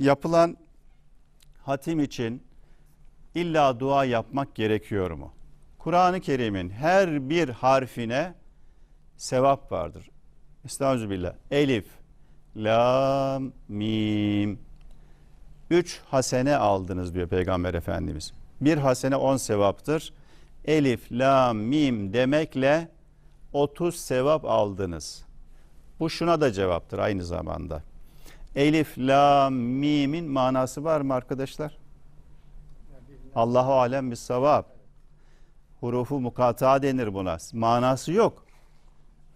Yapılan hatim için illa dua yapmak gerekiyor mu? Kur'an-ı Kerim'in her bir harfine sevap vardır. Estağfirullah. Elif, lam, mim. Üç hasene aldınız diyor Peygamber Efendimiz. Bir hasene on sevaptır. Elif, lam, mim demekle 30 sevap aldınız. Bu şuna da cevaptır aynı zamanda. Elif, lam, mimin manası var mı arkadaşlar? Allahu alem bir sevap. Hurufu mukata denir buna. Manası yok.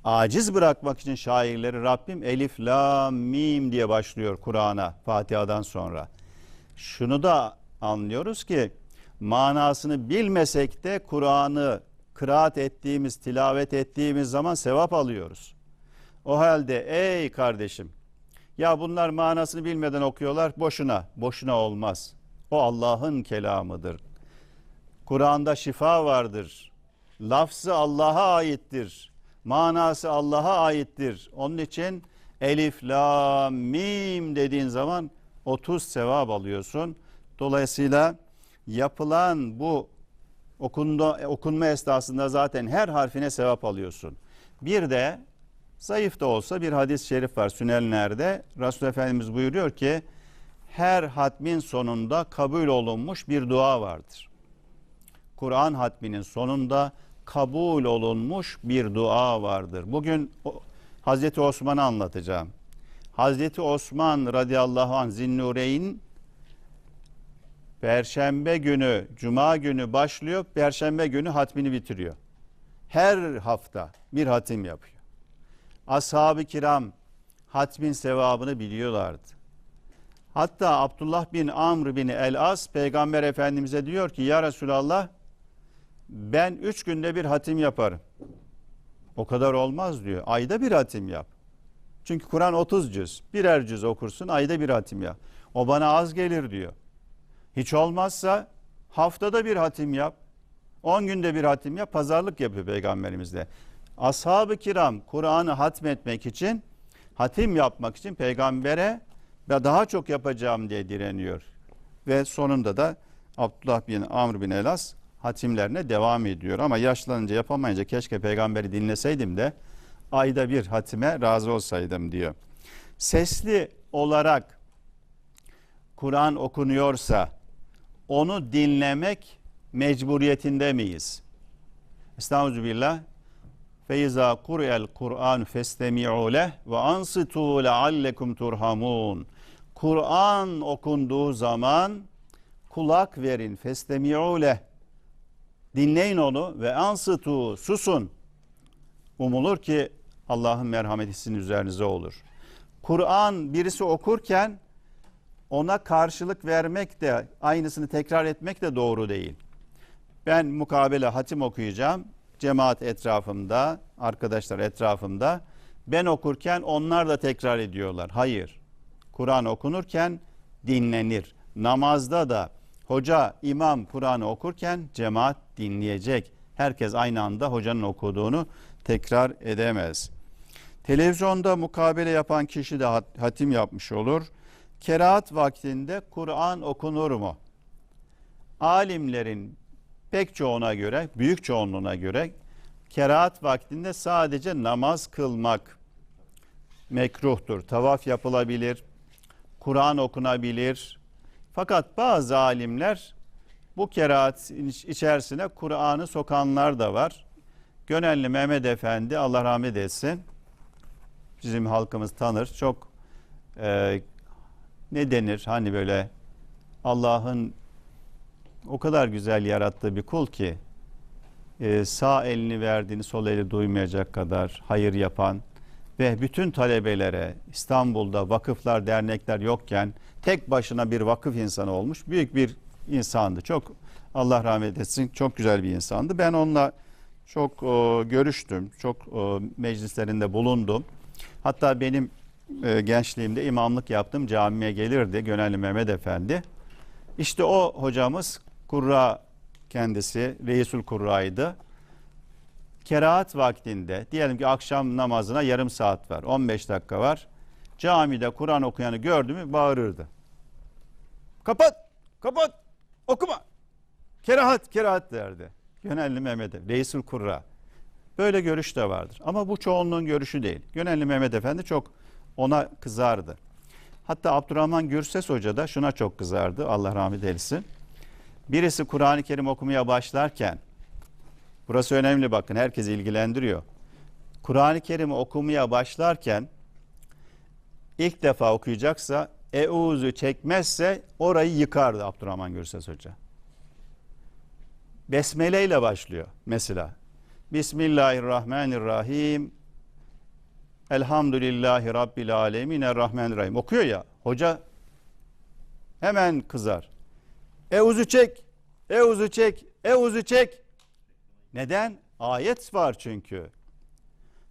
Aciz bırakmak için şairleri Rabbim Elif, Lam, Mim diye başlıyor Kur'an'a Fatiha'dan sonra. Şunu da anlıyoruz ki manasını bilmesek de Kur'an'ı kıraat ettiğimiz, tilavet ettiğimiz zaman sevap alıyoruz. O halde ey kardeşim ya bunlar manasını bilmeden okuyorlar boşuna. Boşuna olmaz. O Allah'ın kelamıdır. Kur'an'da şifa vardır. Lafzı Allah'a aittir. Manası Allah'a aittir. Onun için elif, la, mim dediğin zaman 30 sevap alıyorsun. Dolayısıyla yapılan bu okunda, okunma esnasında zaten her harfine sevap alıyorsun. Bir de zayıf da olsa bir hadis-i şerif var Sünenler'de. Resul Efendimiz buyuruyor ki her hatmin sonunda kabul olunmuş bir dua vardır. Kur'an hatminin sonunda kabul olunmuş bir dua vardır. Bugün Hazreti Osman'ı anlatacağım. Hazreti Osman radıyallahu anh Zinnureyn Perşembe günü, Cuma günü başlıyor, Perşembe günü hatmini bitiriyor. Her hafta bir hatim yapıyor. Ashab-ı kiram hatmin sevabını biliyorlardı. Hatta Abdullah bin Amr bin El-As Peygamber Efendimiz'e diyor ki ya Resulallah ben üç günde bir hatim yaparım. O kadar olmaz diyor. Ayda bir hatim yap. Çünkü Kur'an 30 cüz. Birer cüz okursun ayda bir hatim yap. O bana az gelir diyor. Hiç olmazsa haftada bir hatim yap. 10 günde bir hatim yap. Pazarlık yapıyor Peygamberimiz de. Ashab-ı kiram Kur'an'ı hatmetmek için, hatim yapmak için peygambere ve daha çok yapacağım diye direniyor. Ve sonunda da Abdullah bin Amr bin Elas hatimlerine devam ediyor. Ama yaşlanınca yapamayınca keşke peygamberi dinleseydim de ayda bir hatime razı olsaydım diyor. Sesli olarak Kur'an okunuyorsa onu dinlemek mecburiyetinde miyiz? Estağfirullah. Feiza kur'el Kur'an festemi'u leh ve ansitu leallekum turhamun. Kur'an okunduğu zaman kulak verin. Festemi'u leh. Dinleyin onu ve ansıtu susun. Umulur ki Allah'ın merhameti sizin üzerinize olur. Kur'an birisi okurken ona karşılık vermek de aynısını tekrar etmek de doğru değil. Ben mukabele hatim okuyacağım. Cemaat etrafımda, arkadaşlar etrafımda. Ben okurken onlar da tekrar ediyorlar. Hayır. Kur'an okunurken dinlenir. Namazda da hoca, imam Kur'an'ı okurken cemaat dinleyecek. Herkes aynı anda hocanın okuduğunu tekrar edemez. Televizyonda mukabele yapan kişi de hatim yapmış olur. Kerahat vaktinde Kur'an okunur mu? Alimlerin pek çoğuna göre, büyük çoğunluğuna göre kerahat vaktinde sadece namaz kılmak mekruhtur. Tavaf yapılabilir, Kur'an okunabilir. Fakat bazı alimler bu kerahat içerisine Kur'an'ı sokanlar da var. Gönelli Mehmet Efendi Allah rahmet etsin. Bizim halkımız tanır. Çok e, ne denir hani böyle Allah'ın o kadar güzel yarattığı bir kul ki e, sağ elini verdiğini sol eli duymayacak kadar hayır yapan ve bütün talebelere İstanbul'da vakıflar, dernekler yokken tek başına bir vakıf insanı olmuş büyük bir insandı. Çok Allah rahmet etsin çok güzel bir insandı. Ben onunla çok e, görüştüm, çok e, meclislerinde bulundum. Hatta benim e, gençliğimde imamlık yaptım camiye gelirdi Gönelli Mehmet Efendi. İşte o hocamız kurra kendisi Reisul Kurra'ydı. Kerahat vaktinde diyelim ki akşam namazına yarım saat var 15 dakika var. Camide Kur'an okuyanı gördü mü bağırırdı. Kapat, kapat, okuma. Kerahat, kerahat derdi. Gönelli Mehmet Efendi, Reisül Kurra. Böyle görüş de vardır. Ama bu çoğunluğun görüşü değil. Gönelli Mehmet Efendi çok ona kızardı. Hatta Abdurrahman Gürses Hoca da şuna çok kızardı. Allah rahmet eylesin. Birisi Kur'an-ı Kerim okumaya başlarken, burası önemli bakın herkes ilgilendiriyor. Kur'an-ı Kerim okumaya başlarken ilk defa okuyacaksa Eûzü çekmezse orayı yıkardı Abdurrahman Gürses Hoca. Besmele ile başlıyor mesela. Bismillahirrahmanirrahim. Elhamdülillahi Rabbil alemin Errahmanirrahim. Okuyor ya hoca hemen kızar. Eûzü çek, Eûzü çek, Eûzü çek. Neden? Ayet var çünkü.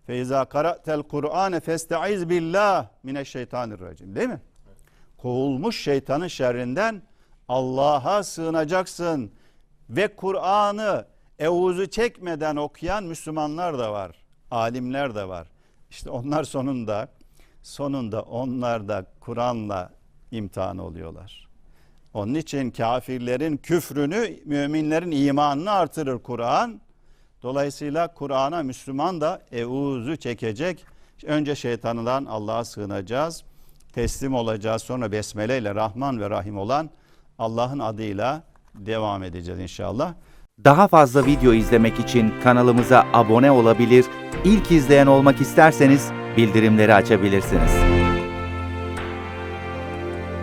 Feyza qara'tel Kur'ane festaiz billah mineşşeytanirracim. Değil mi? Kovulmuş şeytanın şerrinden Allah'a sığınacaksın ve Kur'an'ı evuzu çekmeden okuyan Müslümanlar da var. Alimler de var. İşte onlar sonunda sonunda onlar da Kur'an'la imtihan oluyorlar. Onun için kafirlerin küfrünü, müminlerin imanını artırır Kur'an. Dolayısıyla Kur'an'a Müslüman da evuzu çekecek. Önce şeytanından Allah'a sığınacağız. Teslim olacağız. Sonra besmele ile Rahman ve Rahim olan Allah'ın adıyla devam edeceğiz inşallah. Daha fazla video izlemek için kanalımıza abone olabilir, ilk izleyen olmak isterseniz bildirimleri açabilirsiniz.